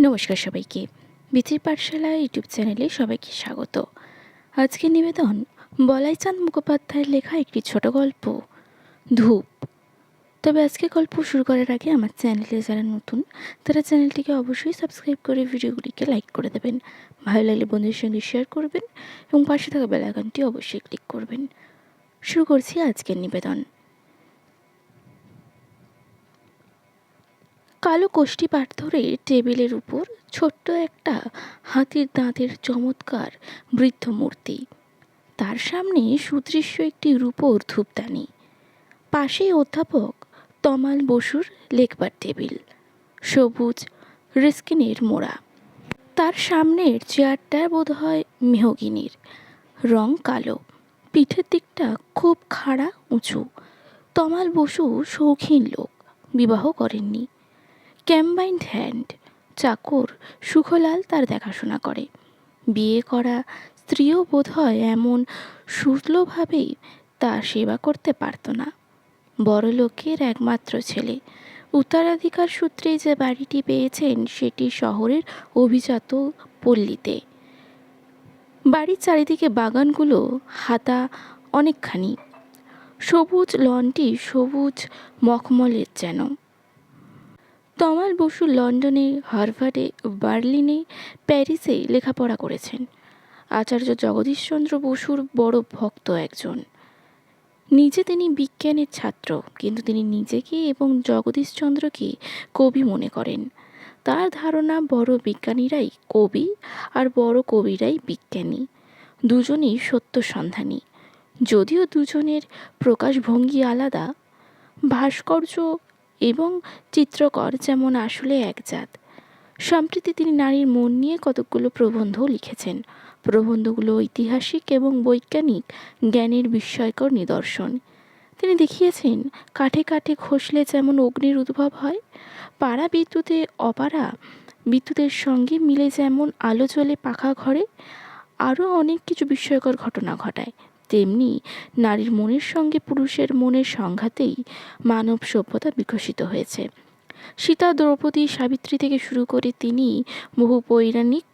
নমস্কার সবাইকে। বিচির পাঠশালা ইউটিউব চ্যানেলে সবাইকে স্বাগত। আজকের নিবেদন, বলাইচাঁদ মুখোপাধ্যায়ের লেখা একটি ছোট গল্প, ধূপ। তবে আজকে গল্প শুরু করার আগে আমার চ্যানেলে যারা নতুন, তারা চ্যানেলটিকে অবশ্যই সাবস্ক্রাইব করে ভিডিওগুলিকে লাইক করে দেবেন। ভালো লাগলে বন্ধুদের সঙ্গে শেয়ার করবেন এবং পাশে থাকা বেলাইকনটি অবশ্যই ক্লিক করবেন। শুরু করছি আজকের নিবেদন। কালো কোষ্ঠী পাট ধরে টেবিলের উপর ছোট্ট একটা হাতির দাঁতের চমৎকার বৃদ্ধ মূর্তি। তার সামনে সুদৃশ্য একটি রূপোর ধূপদানি। পাশেই অধ্যাপক তমাল বসুর লেখবার টেবিল। সবুজ রিস্কিনের মোড়া। তার সামনের চেয়ারটা বোধ হয় মেহগিনির। রং কালো। পিঠের দিকটা খুব খাড়া, উঁচু। তমাল বসু শৌখিন লোক। বিবাহ করেননি। Combined hand. চাকর সুখলাল তার দেখাশোনা করে। বিয়ে করা স্ত্রীও বোধ হয় এমন সুলভভাবেই তার সেবা করতে পারত না। বড় লোকের একমাত্র ছেলে। উত্তরাধিকার সূত্রে যে বাড়িটি পেয়েছেন সেটি শহরের অভিজাত পল্লীতে। বাড়ির চারিদিকে বাগানগুলো হাতা অনেকখানি। সবুজ লনটি সবুজ মখমলের যেন। তমাল বসু লন্ডনে, হার্ভার্ডে, বার্লিনে, প্যারিসে লেখাপড়া করেছেন। আচার্য জগদীশচন্দ্র বসুর বড় ভক্ত একজন। নিজে তিনি বিজ্ঞানের ছাত্র, কিন্তু তিনি নিজেকে এবং জগদীশচন্দ্রকে কবি মনে করেন। তার ধারণা, বড় বিজ্ঞানীরাই কবি আর বড় কবিরাই বিজ্ঞানী। দুজনেই সত্য সন্ধানী। যদিও দুজনের প্রকাশভঙ্গি আলাদা, ভাস্কর্য এবং চিত্রকর যেমন আসলে একজাত সম্প্রতি তিনি নারীর মন নিয়ে কতকগুলো প্রবন্ধও লিখেছেন। প্রবন্ধগুলো ঐতিহাসিক এবং বৈজ্ঞানিক, জ্ঞানের বিস্ময়কর নিদর্শন। তিনি দেখিয়েছেন, কাঠে কাঠে ঘষলে যেমন অগ্নির উদ্ভব হয়, পাড়া বিদ্যুতে অপারা বিদ্যুতের সঙ্গে মিলে যেমন আলো জ্বলে পাখা ঘরে, আরও অনেক কিছু বিস্ময়কর ঘটনা ঘটায়। তেমনি নারীর মনের সঙ্গে পুরুষের মনের সংঘাতেই মানব সভ্যতা বিকশিত হয়েছে। সীতা, দ্রৌপদী, সাবিত্রী থেকে শুরু করে তিনি বহু পৌরাণিক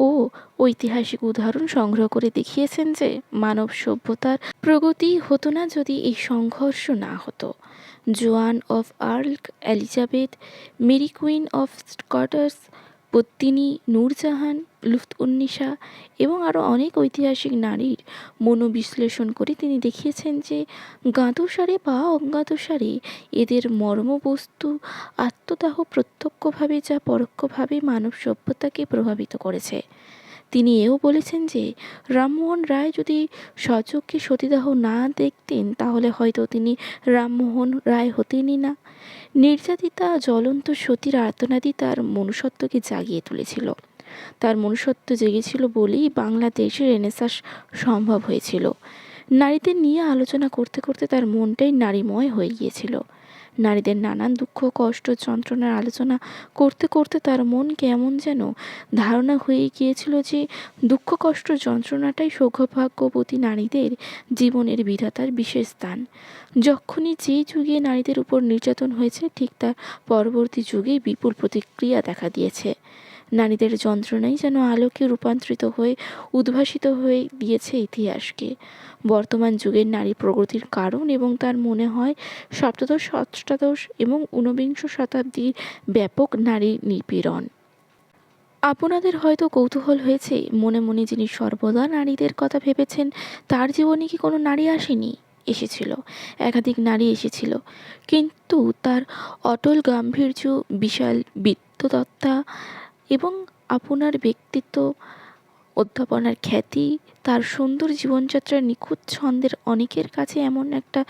ও ঐতিহাসিক উদাহরণ সংগ্রহ করে দেখিয়েছেন যে মানব সভ্যতার প্রগতি হতো না যদি এই সংঘর্ষ না হতো। Joan of Arc Elizabeth, Mary queen of Scots পত্তিনী, Nurjahan Lutfunnisa এবং আরও অনেক ঐতিহাসিক নারীর মনোবিশ্লেষণ করে তিনি দেখিয়েছেন যে গাঁদসারে বা অজ্ঞাতসারে এদের মর্মবস্তু আত্মদাহ প্রত্যক্ষভাবে যা পরোক্ষভাবে মানব সভ্যতাকে প্রভাবিত করেছে। তিনি এও বলেছেন যে, রামমোহন রায় যদি স্বচক্ষে সতীদাহ না দেখতেন, তাহলে হয়তো তিনি রামমোহন রায় হতেনই না। নির্যাতিতা, জ্বলন্ত সতীর আর্তনাদি তার মনুষ্যত্বকে জাগিয়ে তুলেছিল। তার মনুষ্যত্ব জেগেছিল বলেই বাংলাদেশে রেনেসাস সম্ভব হয়েছিল। নারীদের নিয়ে আলোচনা করতে করতে তার মনটাই নারীময় হয়ে গিয়েছিল। নারীদের নানান দুঃখ, কষ্ট, যন্ত্রণার আলোচনা করতে করতে তার মন কেমন যেন ধারণা হয়ে গিয়েছিল যে দুঃখ, কষ্ট, যন্ত্রণাটাই সৌভাগ্যবতী নারীদের জীবনের বিধাতার বিশেষ স্থান। যখনই যে যুগে নারীদের উপর নির্যাতন হয়েছে, ঠিক তার পরবর্তী যুগে বিপুল প্রতিক্রিয়া দেখা দিয়েছে। নারীদের যন্ত্রণাই যেন আলোকে রূপান্তরিত হয়ে, উদ্ভাসিত হয়ে দিয়েছে ইতিহাসকে। বর্তমান যুগের নারী প্রগতির কারণ এবং তার মনে হয় সপ্তদশ, অষ্টাদশ এবং ঊনবিংশ শতাব্দীর ব্যাপক নারী নিপীড়ন। আপনাদের হয়তো কৌতূহল হয়েছে, মনে মনে যিনি সর্বদা নারীদের কথা ভেবেছেন, তার জীবনে কি কোনো নারী আসেনি? এসেছিল, একাধিক নারী এসেছিল। কিন্তু তার অটল গাম্ভীর্য, বিশাল বিত্তদত্তা এবং আপনার ব্যক্তিত্ব, অধ্যাপনার খ্যাতি, তার সুন্দর জীবনযাত্রার নিখুঁত ছন্দের অনেকের কাছে এমন একটা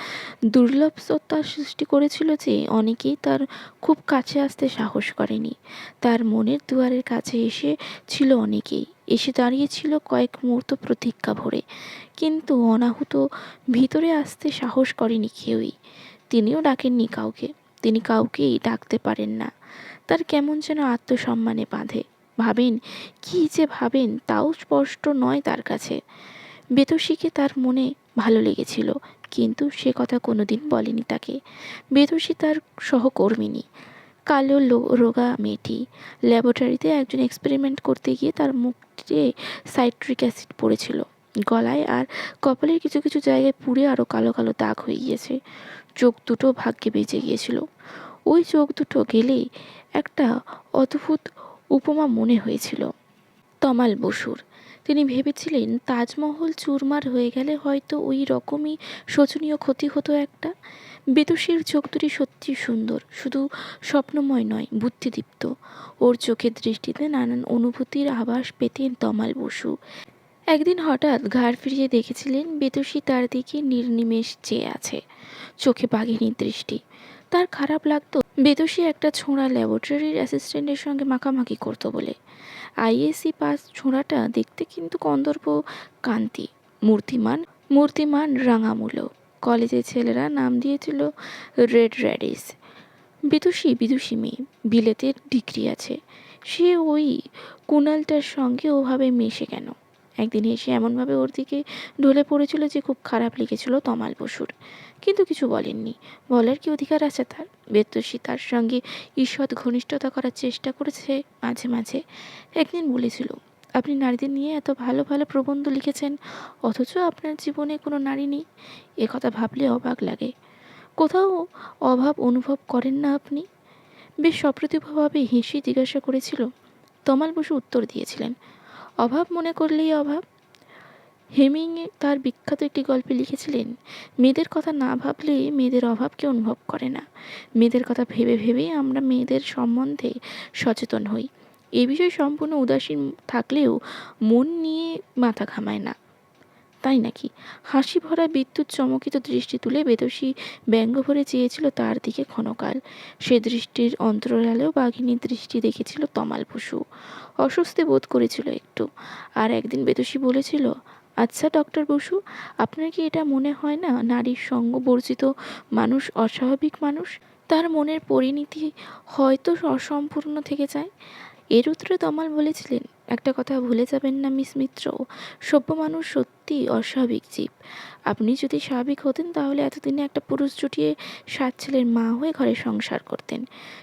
দুর্লভ দুর্লভতা সৃষ্টি করেছিল যে অনেকেই তার খুব কাছে আসতে সাহস করেনি। তার মনের দুয়ারের কাছে এসে ছিল অনেকেই। এসে দাঁড়িয়েছিল কয়েক মুহূর্ত প্রতীক্ষা ভরে। কিন্তু অনাহুত ভিতরে আসতে সাহস করেনি কেউই। তিনিও ডাকেননি কাউকে। তিনি কাউকেই ডাকতে পারেন না। তার কেমন যেন আত্মসম্মানে বাঁধে। ভাবেন, কী যে ভাবেন, তাও স্পষ্ট নয় তার কাছে। বেতসীকে তার মনে ভালো লেগেছিল, কিন্তু সে কথা কোনোদিন বলেনি তাকে। বেতসী তার সহকর্মিনী, কালো রোগা মেয়েটি। ল্যাবরেটরিতে একজন এক্সপেরিমেন্ট করতে গিয়ে তার মুখে সাইট্রিক অ্যাসিড পড়েছিল। গলায় আর কপালের কিছু কিছু জায়গায় পুড়ে আরও কালো কালো দাগ হয়ে গিয়েছে। চোখ দুটো ভাগ্যে বেঁচে গিয়েছিল। ওই চোখ দুটো গেলেই একটা অদ্ভুত উপমা মনে হয়েছিল। তমাল বসুর। তিনি ভেবেছিলেন, তাজমহল চুরমার হয়ে গেলে হয়তো ওই রকমই শোচনীয় ক্ষতি হতো একটা। বেতুসির চোখ দুটি সত্যি সুন্দর, শুধু স্বপ্নময় নয়, বুদ্ধিদীপ্ত। ওর চোখের দৃষ্টিতে নানান অনুভূতির আভাস পেতেন তমাল বসু। একদিন হঠাৎ ঘাড় ফিরিয়ে দেখেছিলেন বেতুসি তার দিকে নির্নিমেষ চেয়ে আছে। চোখে বাঘিনীর দৃষ্টি। তার খারাপ লাগতো। বেতুসি একটা ছোঁড়া ল্যাবরেটরির অ্যাসিস্ট্যান্টের সঙ্গে মাখামাখি করতো বলে। আইএসসি পাস ছোঁড়াটা দেখতে কিন্তু কন্দর্প কান্তি, মূর্তিমান মূর্তিমান রাঙামূলো। কলেজের ছেলেরা নাম দিয়েছিল রেড র্যাডিস। বিদুষী বিদুষী মেয়ে, বিলেতের ডিগ্রি আছে। সে ওই কুণালটার সঙ্গে ওভাবে মেশে কেন? একদিন এসে এমনভাবে ওর দিকে ঢলে পড়েছিল যে খুব খারাপ লেগেছিল তমাল বসুর। কিন্তু কিছু বলেননি। বলার কি অধিকার আছে তার? বেতসী তার সঙ্গে ঈষৎ ঘনিষ্ঠতা করার চেষ্টা করেছে মাঝে মাঝে। একদিন বলেছিল, আপনি নারীদের নিয়ে এত ভালো ভালো প্রবন্ধ লিখেছেন, অথচ আপনার জীবনে কোনো নারী নেই। এ কথা ভাবলে অবাক লাগে। কোথাও অভাব অনুভব করেন না আপনি? বেশ সপ্রতিভভাবে হেসে জিজ্ঞাসা করেছিল। তমাল বসু উত্তর দিয়েছিলেন, অভাব মনে করলেই অভাব। হেমিং তার বিখ্যাত একটি গল্পে লিখেছিলেন, মেয়েদের কথা না ভাবলে মেয়েদের অভাবকে অনুভব করে না। মেয়েদের কথা ভেবে ভেবেই আমরা মেয়েদের সম্বন্ধে সচেতন হই। এ বিষয়ে সম্পূর্ণ উদাসীন থাকলেও মন নিয়ে মাথা ঘামায় না। তাই নাকি? হাসি ভরা বিদ্যুৎ চমকিত দৃষ্টি তুলে বেদসী ব্যঙ্গ ভরে চেয়েছিল তার দিকে ক্ষণকাল। সে দৃষ্টির অন্তরালেও বাঘিনীর দৃষ্টি দেখেছিল তমাল পশু। অস্বস্তি বোধ করেছিল একটু। আর একদিন বেদসী বলেছিল আচ্ছা ডক্টর বসু, আপনার কি এটা মনে হয় না নারীর সঙ্গ বর্জিত মানুষ অস্বাভাবিক মানুষ? তার মনের পরিণতি হয়তো অসম্পূর্ণ থেকে যায়। এর উত্তরে তমাল বলেছিলেন, একটা কথা ভুলে যাবেন না, মিস মিত্র, সভ্য মানুষ সত্যি অস্বাভাবিক জীব। আপনি যদি স্বাভাবিক হতেন, তাহলে এতদিনে একটা পুরুষ জুটিয়ে সাত ছেলের মা হয়ে ঘরে সংসার করতেন।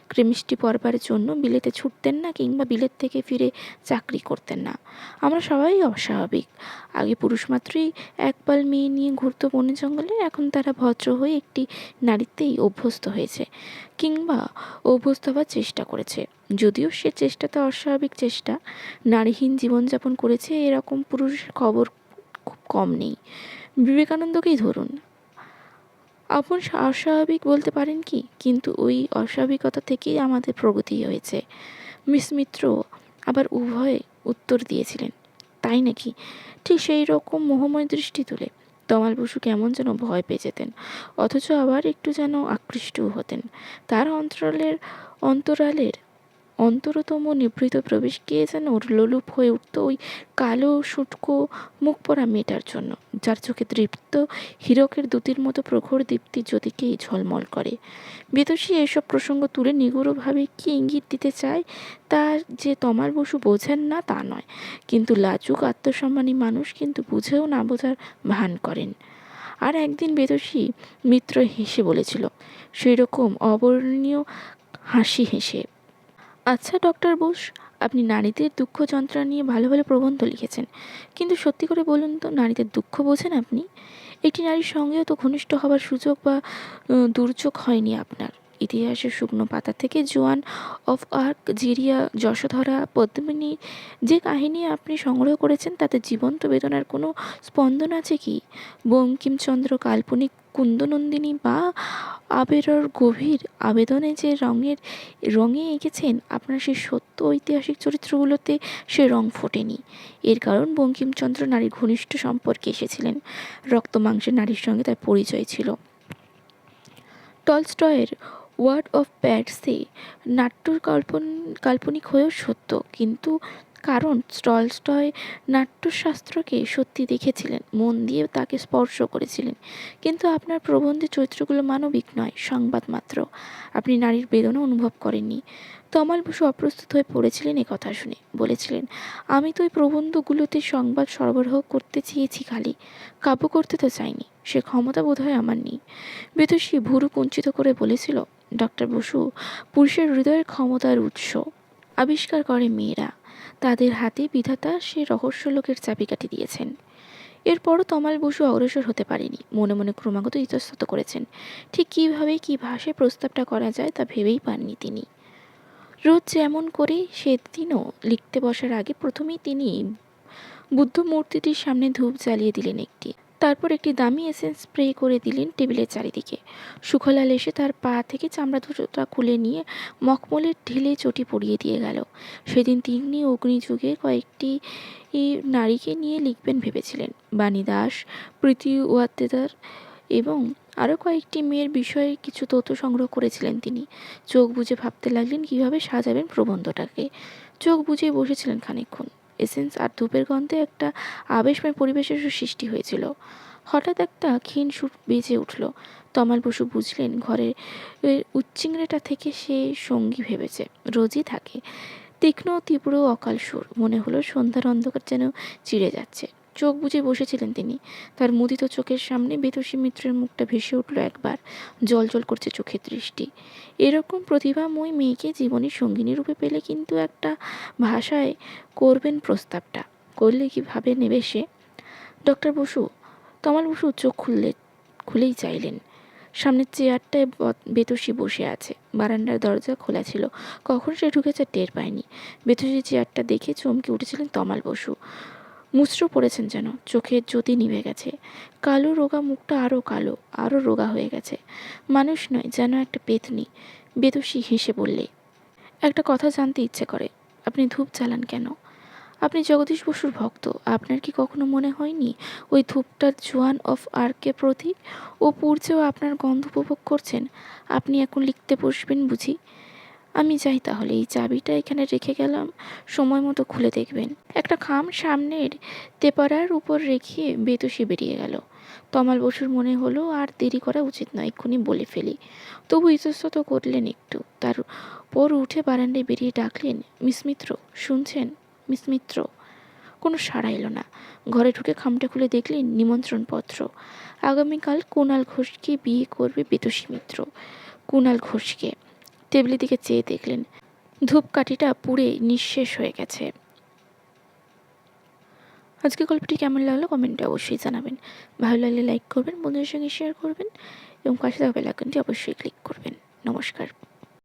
ক্রিমিষ্টি পরবার জন্য বিলেতে ছুটতেন না কিংবা বিলেত থেকে ফিরে চাকরি করতেন না। আমরা সবাই অস্বাভাবিক। আগে পুরুষ মাত্রই একপাল মেয়ে নিয়ে ঘুরত বনে জঙ্গলে, এখন তারা ভদ্র হয়ে একটি নারীতেই অভ্যস্ত হয়েছে কিংবা অভ্যস্ত হওয়ার চেষ্টা করেছে। যদিও সে চেষ্টাতে অস্বাভাবিক চেষ্টা, নারীহীন জীবনযাপন করেছে, এরকম পুরুষের খবর খুব কম নেই। বিবেকানন্দকেই ধরুন। আপন অস্বাভাবিক বলতে পারেন কি? কিন্তু ওই অস্বাভাবিকতা থেকেই আমাদের প্রগতি হয়েছে। মিস মিত্র আবার উভয়ে উত্তর দিয়েছিলেন, তাই নাকি? ঠিক সেই রকম মোহময় দৃষ্টি তুলে তমাল বসু কেমন যেন ভয় পেয়ে যেতেন, অথচ আবার একটু যেন আকৃষ্টও হতেন। তার অন্তরালের অন্তরালের অন্তরতম নিভৃত প্রবেশ গিয়ে যেন ওর লোলুপ হয়ে উঠত ওই কালো শুটকো মুখ পরা মেয়েটার জন্য। যার চোখে তৃপ্ত, হীরকের দুতির মতো প্রখর দীপ্তি জ্যোতিকেই ঝলমল করে। বেতসী এসব প্রসঙ্গ তুলে নিগুড়ভাবে কি ইঙ্গিত দিতে চায়, তা যে তমার বসু বোঝেন না তা নয়। কিন্তু লাজুক আত্মসম্মানী মানুষ কিন্তু বুঝেও না বোঝার ভান করেন। আর একদিন বেতসী মিত্র হেসে বলেছিল সেই রকম অবর্ণনীয় হাসি হেসে। আচ্ছা ডক্টর বোস আপনি নারীদের দুঃখ যন্ত্রণা নিয়ে ভালো ভালো প্রবন্ধ লিখেছেন। কিন্তু সত্যি করে বলুন তো, নারীদের দুঃখ বোঝেন আপনি? একটি নারীর সঙ্গেও তো ঘনিষ্ঠ হবার সুযোগ বা দুর্যোগ হয়নি আপনার। ইতিহাসের শুকনো পাতা থেকে জোয়ান অফ আর্ক, জিরিয়া, যশোধরা, পদ্মিনী যে কাহিনী আপনি সংগ্রহ করেছেন, তাতে জীবন্ত বেদনার কোনো স্পন্দন আছে কি? বঙ্কিমচন্দ্র কাল্পনিক কুন্দনন্দিনী বা আবেরর গভীর আবেদনে যে রঙের, রঙে এঁকেছেন আপনার সেই সত্য ঐতিহাসিক চরিত্রগুলোতে সে রং ফোটেনি। এর কারণ বঙ্কিমচন্দ্র নারীর ঘনিষ্ঠ সম্পর্কে এসেছিলেন। রক্ত মাংসের নারীর সঙ্গে তার পরিচয় ছিল। টলস্টয়ের ওয়ার্ড অফ প্যাডসে নাট্যর কল্পন, কাল্পনিক হয়েও সত্য, কিন্তু কারণ টলস্টয় নাট্যশাস্ত্রকে সত্যি দেখেছিলেন, মন দিয়ে তাকে স্পর্শ করেছিলেন। কিন্তু আপনার প্রবন্ধে চরিত্রগুলো মানবিক নয়, সংবাদ মাত্র। আপনি নারীর বেদনা অনুভব করেননি। তমাল বসু অপ্রস্তুত হয়ে পড়েছিলেন কথা শুনে। বলেছিলেন, আমি তো ওই প্রবন্ধগুলোতে সংবাদ সরবরাহ করতে চেয়েছি খালি। কাব্য করতে তো চাইনি। সে ক্ষমতা বোধ হয় আমার নেই। বেতসী ভুরু কুঞ্চিত করে বলেছিল ডক্টর বসু, পুরুষের হৃদয়ের ক্ষমতার উৎস। আবিষ্কার করে মেয়েরা। তাদের হাতে বিধাতা সে রহস্য লোকের চাবিকাঠি দিয়েছেন। এরপরও তমাল বসু অগ্রসর হতে পারেনি। মনে মনে ক্রমাগত ইতস্তত করেছেন। ঠিক কীভাবে কী ভাষায় প্রস্তাবটা করা যায় তা ভেবেই পাননি তিনি। রোজ যেমন করে সেদিনও লিখতে বসার আগে প্রথমেই তিনি বুদ্ধ মূর্তিটির সামনে ধূপ জ্বালিয়ে দিলেন একটি। তারপর একটি দামি এসেন্স স্প্রে করে দিলেন টেবিলের চারিদিকে। সুখলাল এসে তার পা থেকে চামড়া দুটোটা খুলে নিয়ে মখমলের ঢিলে চটি পরিয়ে দিয়ে গেল। সেদিন তিনি অগ্নিযুগে কয়েকটি নারীকে নিয়ে লিখবেন ভেবেছিলেন। বাণী দাস, প্রীতি ওয়াদ্দেদার এবং আরও কয়েকটি মেয়ের বিষয়ে কিছু তথ্য সংগ্রহ করেছিলেন তিনি। চোখ বুজে ভাবতে লাগলেন কীভাবে সাজাবেন প্রবন্ধটাকে। চোখ বুজে বসেছিলেন খানিকক্ষণ। এসেন্স আর ধূপের গন্ধে একটা আবেশময় পরিবেশের সৃষ্টি হয়েছিল। হঠাৎ একটা ক্ষীণ সুর বেজে উঠল। তমাল বসু বুঝলেন, ঘরের উচ্চিংড়েটা থেকে সে সঙ্গী ভেবেছে। রোজই থাকে। তীক্ষ্ণ তীব্র অকাল সুর। মনে হলো সন্ধ্যার অন্ধকার যেন চিড়ে যাচ্ছে। চোখ বুজে বসেছিলেন তিনি। তার মুদিত চোখের সামনে বেতসী মিত্রের মুখটা ভেসে উঠল একবার। জল জল করছে চোখের দৃষ্টি। এরকম প্রতিভাময় মেয়েকে জীবনের সঙ্গিনী রূপে পেলে কিন্তু একটা ভাষায় করবেন প্রস্তাবটা। করলে কীভাবে নেবে সে? ডক্টর বসু, তমাল বসু চোখ খুললে, খুলেই চাইলেন। সামনের চেয়ারটায় বেতসী বসে আছে। বারান্দার দরজা খোলা ছিল। কখন সে ঢুকেছে টের পায়নি। বেতসী চেয়ারটা দেখে চমকে উঠেছিলেন তমাল বসু। মুচড়ো পড়েছেন যেন। চোখের জ্যোতি নিভে গেছে। কালো রোগা মুখটা আরও কালো আরও রোগা হয়ে গেছে। মানুষ নয়, যেন একটা পেতনি। বেদসী হেসে বললে, একটা কথা জানতে ইচ্ছে করে, আপনি ধূপ জ্বালান কেন? আপনি জগদীশ বসুর ভক্ত, আপনার কি কখনো মনে হয়নি? ওই ধূপটার জোয়ান অফ আর্কে প্রতীক? ও পূর্যেও আপনার গন্ধ উপভোগ করছেন? আপনি এখন লিখতে বসবেন বুঝি? আমি যাই তাহলে এই চাবিটা এখানে রেখে গেলাম। সময় মতো খুলে দেখবেন। একটা খাম সামনের তেপারার উপর রেখে বেতসি বেরিয়ে গেল। তমাল বসুর মনে হলো, আর দেরি করা উচিত নয়, এক্ষুনি বলে ফেলি। তবু ইতস্তত করলেন একটু। তার পর উঠে বারান্দায় বেরিয়ে ডাকলেন, মিস মিত্র, শুনছেন? মিস মিত্র? কোনো সাড়া এলো না। ঘরে ঢুকে খামটা খুলে দেখলেন নিমন্ত্রণপত্র। আগামীকাল কুণাল ঘোষকে বিয়ে করবে বেতসী মিত্র। কুণাল ঘোষকে। টেবিলের দিকে চেয়ে দেখলেন, ধূপকাঠিটা পুড়ে নিঃশেষ হয়ে গেছে। আজকে গল্পটি কেমন লাগল কমেন্টে অবশ্যই জানাবেন। ভালো লাগলে লাইক করবেন, বন্ধুদের সঙ্গে শেয়ার করবেন এবং পাশে থাকা বেলাইকনটি অবশ্যই ক্লিক করবেন। নমস্কার।